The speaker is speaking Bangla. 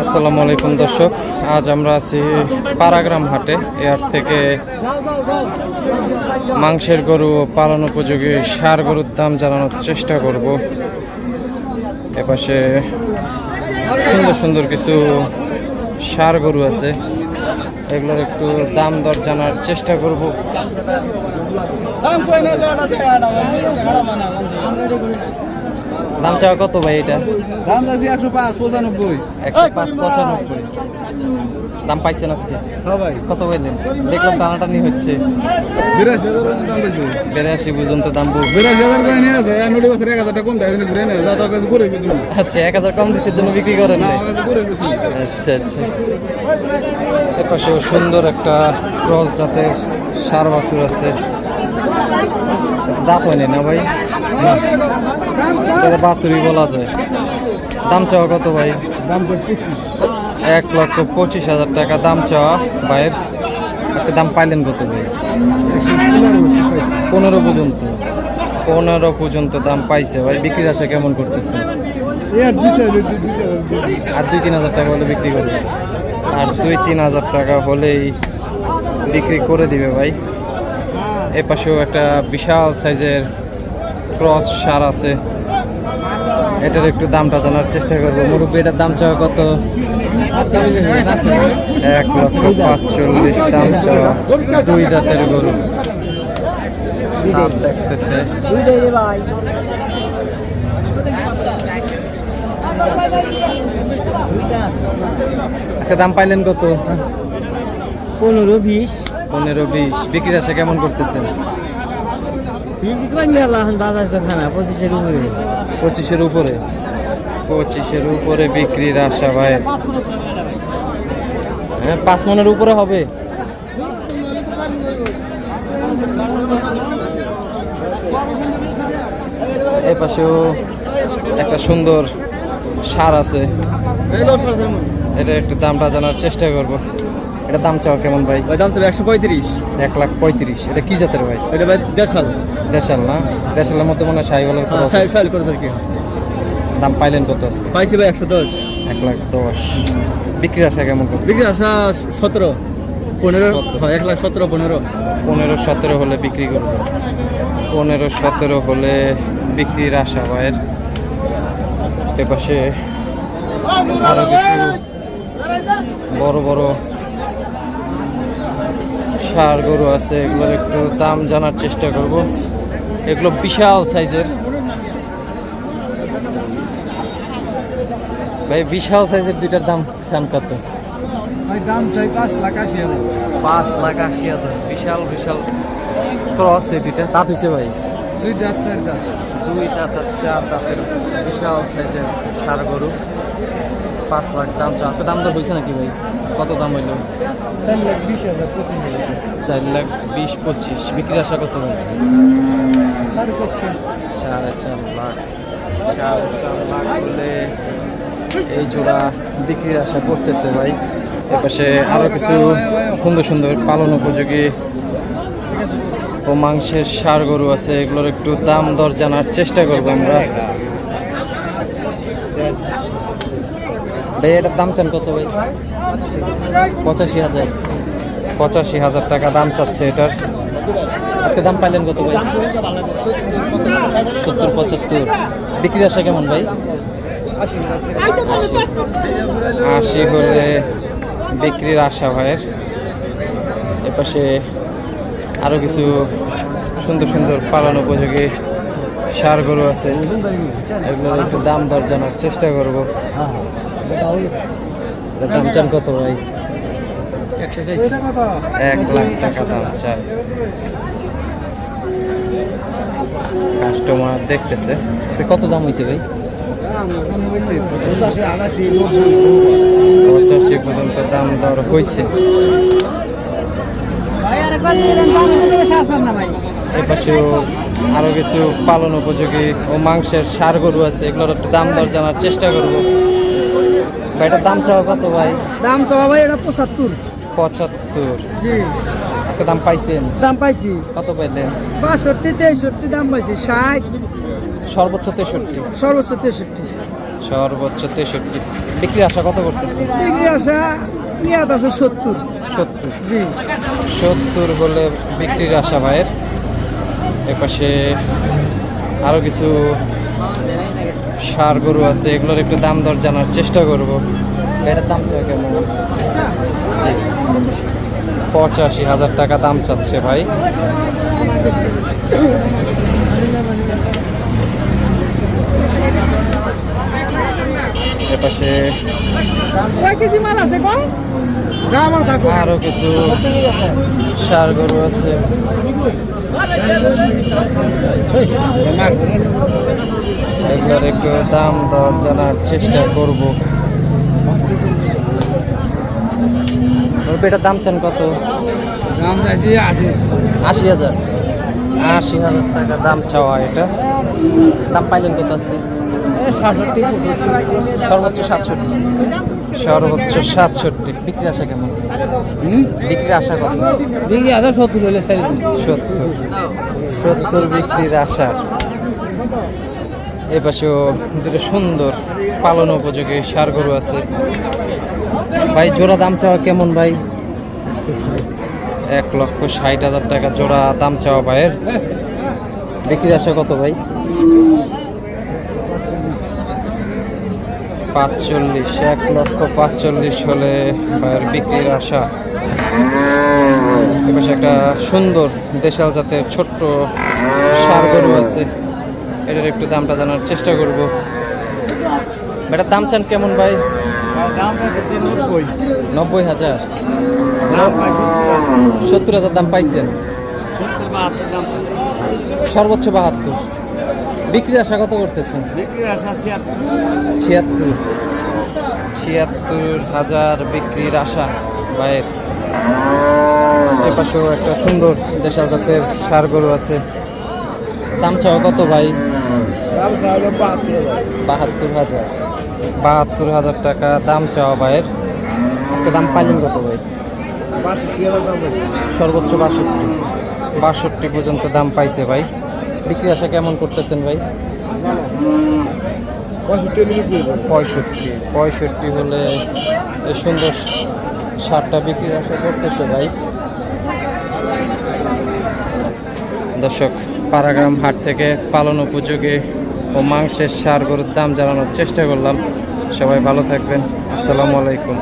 আসসালামু আলাইকুম দর্শক, আজ আমরা আছি পারাগ্রাম হাটে। এর থেকে মাংসের গরু পালন উপযোগী সার গরুর দাম জানানোর চেষ্টা করব। এপাশে সুন্দর সুন্দর কিছু সার গরু আছে। এগুলোর একটু দাম দর জানার চেষ্টা করব। দাম চাওয়া কত ভাই এটা? দাম যাচ্ছে একশো পাঁচ পঁচানব্বই। একশো পাঁচ পঁচানব্বই। দাম পাইছেন আজকে? হ্যাঁ ভাই। কত পাইলেন দেখলাম টানাটানি হচ্ছে। বিরাশি হাজার দাম পাইছো বেরাশি পর্যন্ত দাম বলছে। বিরাশি হাজার করে নিয়ে আছে নদী বছর এক হাজার টাকা কম দেয় ঘুরে নেয় যা তোর কাছে আচ্ছা এক হাজার কম দিচ্ছের জন্য বিক্রি করেন না গেছিল আচ্ছা আচ্ছা। এপাশেও সুন্দর একটা ক্রস জাতের সার বাছুর আছে। দাঁত হয়নি না ভাই? এটা বাছুরি বলা যায়। দাম চাওয়া কত ভাই? দাম এক লক্ষ পঁচিশ হাজার টাকা দাম চাওয়া ভাইয়ের। আজকে দাম পাইলেন কত ভাই? পনেরো পর্যন্ত। পনেরো পর্যন্ত দাম পাইছে ভাই। বিক্রির আশা কেমন করতেছে আর দুই তিন হাজার টাকা হলে বিক্রি করবে। আর দুই তিন হাজার টাকা হলেই বিক্রি করে দিবে ভাই। এ পাশেও একটা বিশাল সাইজের ক্রস সার আছে। এটার একটু দামটা জানার চেষ্টা করব। মুরব্বী এটার দাম চাওয়া কত? এক লক্ষ পাঁচচল্লিশ দাম চাওয়া। দুই দাঁতের গরু। দেখতেছে। আচ্ছা দাম পাইলেন কত? পনেরো বিশ। পনেরো বিশ। বিক্রির আশা কেমন করতেছেন বিশ কই মেলা এখন বাজার তো খানা পঁচিশের উপরে পঁচিশের উপরে পঁচিশের উপরে বিক্রির আশা ভাই হ্যাঁ পাঁচ মনের উপরে হবে পাশেও একটা সুন্দর সার আছে। এটা একটু দামটা জানার চেষ্টা করব। এটা দাম চাওয়া কেমন ভাই? ভাই দাম ছিল একশো পঁয়ত্রিশ। এক লাখ পঁয়ত্রিশ। এটা কি জাতের ভাই? এটা ভাই হাজার দেশাল না? দেশালের মধ্যে মনে হয় সাইওয়ালের হ্যাঁ সাইল সাইল করে আর কি। দাম পাইলেন কত আজকে? পাইছি ভাই একশো দশ। এক লাখ দশ। বিক্রির আশা কেমন করতে বিক্রি আসা সতেরো। পনেরো। হ্যাঁ এক লাখ সতেরো পনেরো। পনেরো সতেরো হলে বিক্রি করবে। পনেরো সতেরো হলে বিক্রির আশা ভাইয়ের। এপাশে আরও কিছু বড় বড় সার গরু আছে এগুলোর একটু দাম জানার চেষ্টা করব। এগুলো বিশাল সাইজের। ভাই বিশাল সাইজের দুইটার দাম চান কত? ভাই দাম চাই পাঁচ লাখ আশি হাজার। পাঁচ লাখ আশি হাজার। বিশাল বিশাল। ক্রস এই দুইটা। দাঁত হয়েছে ভাই? দুই দাঁত চার দাঁত। দুই দাঁত আর চার দাঁতের বিশাল সাইজের সার গরু। পাঁচ লাখ দাম চা আজকে দাম দর হয়েছে নাকি ভাই? কত দাম হইল? চার লাখ বিশ হাজার পঁচিশ চার লাখ বিশ পঁচিশ। বিক্রির আশা কত ভাই সাড়ে চারশো। সাড়ে চার লাখ। সাড়ে চার লাখ হলে এই জোড়া বিক্রির আশা করতেছে ভাই। এপাশে আরও কিছু সুন্দর সুন্দর পালন উপযোগী ও মাংসের সার গরু আছে এগুলোর একটু দাম দর জানার চেষ্টা করব আমরা। ভাই এটার দাম চান কত ভাই? পঁচাশি হাজার। পঁচাশি হাজার টাকা দাম চাচ্ছে এটার। আজকে দাম পাইলেন কত ভাই? সত্তর পঁচাত্তর। বিক্রির আসা কেমন ভাই? আশি হলে বিক্রির আশা ভাইয়ের। এপাশে আরও কিছু সুন্দর সুন্দর পালন উপযোগী সার গরু আছে। এগুলোর একটু দাম দর জানার চেষ্টা করব। দাম চান কত ভাই? একশো এক লাখ টাকা দাম চাই কাস্টমার দেখতেছে। আচ্ছা, কত দাম হয়েছে ভাই? পঁচাশি পর্যন্ত দাম দর হয়েছে এপাশেও আরও কিছু পালন উপযোগী ও মাংসের সার গরু আছে এগুলোর একটু দাম দর জানার চেষ্টা করব। এটার দাম চাওয়া কত ভাই? দাম চাওয়া ভাই এটা পঁচাত্তর। পঁচাত্তর। জি। আজকে দাম পাইছেন? দাম পাইছি। কত পাইলেন? বাষট্টি তেষট্টি দাম পাইছি ষাট। সর্বোচ্চ তেষট্টি। সর্বোচ্চ তেষট্টি। সর্বোচ্চ তেষট্টি। বিক্রি আশা কত করতেছে বিক্রি আসা নিয়াত আছে সত্তর। সত্তর। জি। সত্তর হলে বিক্রির আশা ভাইয়ের। এপাশে আরও কিছু সার গরু আছে এগুলোর একটু দাম দর জানার চেষ্টা করব। এটার দাম চাই কেমন? জি। পঁচাশি হাজার টাকা দাম চাচ্ছে ভাই। এপাশে আরও কিছু সার গরু আছে। এগুলোর একটু দাম দর জানার চেষ্টা করব। এটার দাম চান কত? দাম চাইছি আছে আশি হাজার। আশি হাজার টাকা দাম চাওয়া এটা। দাম পাইলেন কত আজকে? সর্বোচ্চ সাতষট্টি। সর্বোচ্চ সাতষট্টি। বিক্রি আসা কেমন? বিক্রি আশা কত? বিক্রি আছে সত্তর হলে সত্তর। সত্তর বিক্রির আশা। এ পাশেও দুটো সুন্দর পালন উপযোগী সার গরু আছে। ভাই, জোড়া দাম চাওয়া কেমন ভাই? এক লক্ষ ষাট হাজার টাকা জোড়া দাম চাওয়া ভাইয়ের। বিক্রির আশা কত ভাই? পাঁচচল্লিশ, এক লক্ষ পাঁচচল্লিশ হলে ভাইয়ের বিক্রির আশা। এপাশে একটা সুন্দর দেশাল জাতের ছোট্ট সার গরু আছে। এটার একটু দামটা জানার চেষ্টা করব। এটার দাম চান কেমন ভাই? নব্বই হাজার। সত্তর হাজার দাম পাইছেন? সর্বোচ্চ বাহাত্তর। বিক্রির আশা কত করতেছেন? ছিয়াত্তর। ছিয়াত্তর হাজার বিক্রির আশা ভাইয়ের এ পাশেও একটা সুন্দর দেশাল জাতের সার গরু আছে। দাম চাওয়া কত ভাই? বাহাত্তর হাজার। বাহাত্তর হাজার। টাকা দাম চাওয়া ভাইয়ের। আজকে দাম পাইলেন কত ভাই? সর্বোচ্চ বাষট্টি। বাষট্টি পর্যন্ত দাম পাইছে ভাই। বিক্রি আশা কেমন করতেছেন ভাই? পঁয়ষট্টি পঁয়ষট্টি। হলে সুন্দর সারটা বিক্রির আশা করতেছে ভাই। দর্শক পাড়াগ্রাম হাট থেকে পালন উপযোগী ও মাংসের সার গরুর দাম জানানোর চেষ্টা করলাম। সবাই ভালো থাকবেন। আসসালামু আলাইকুম।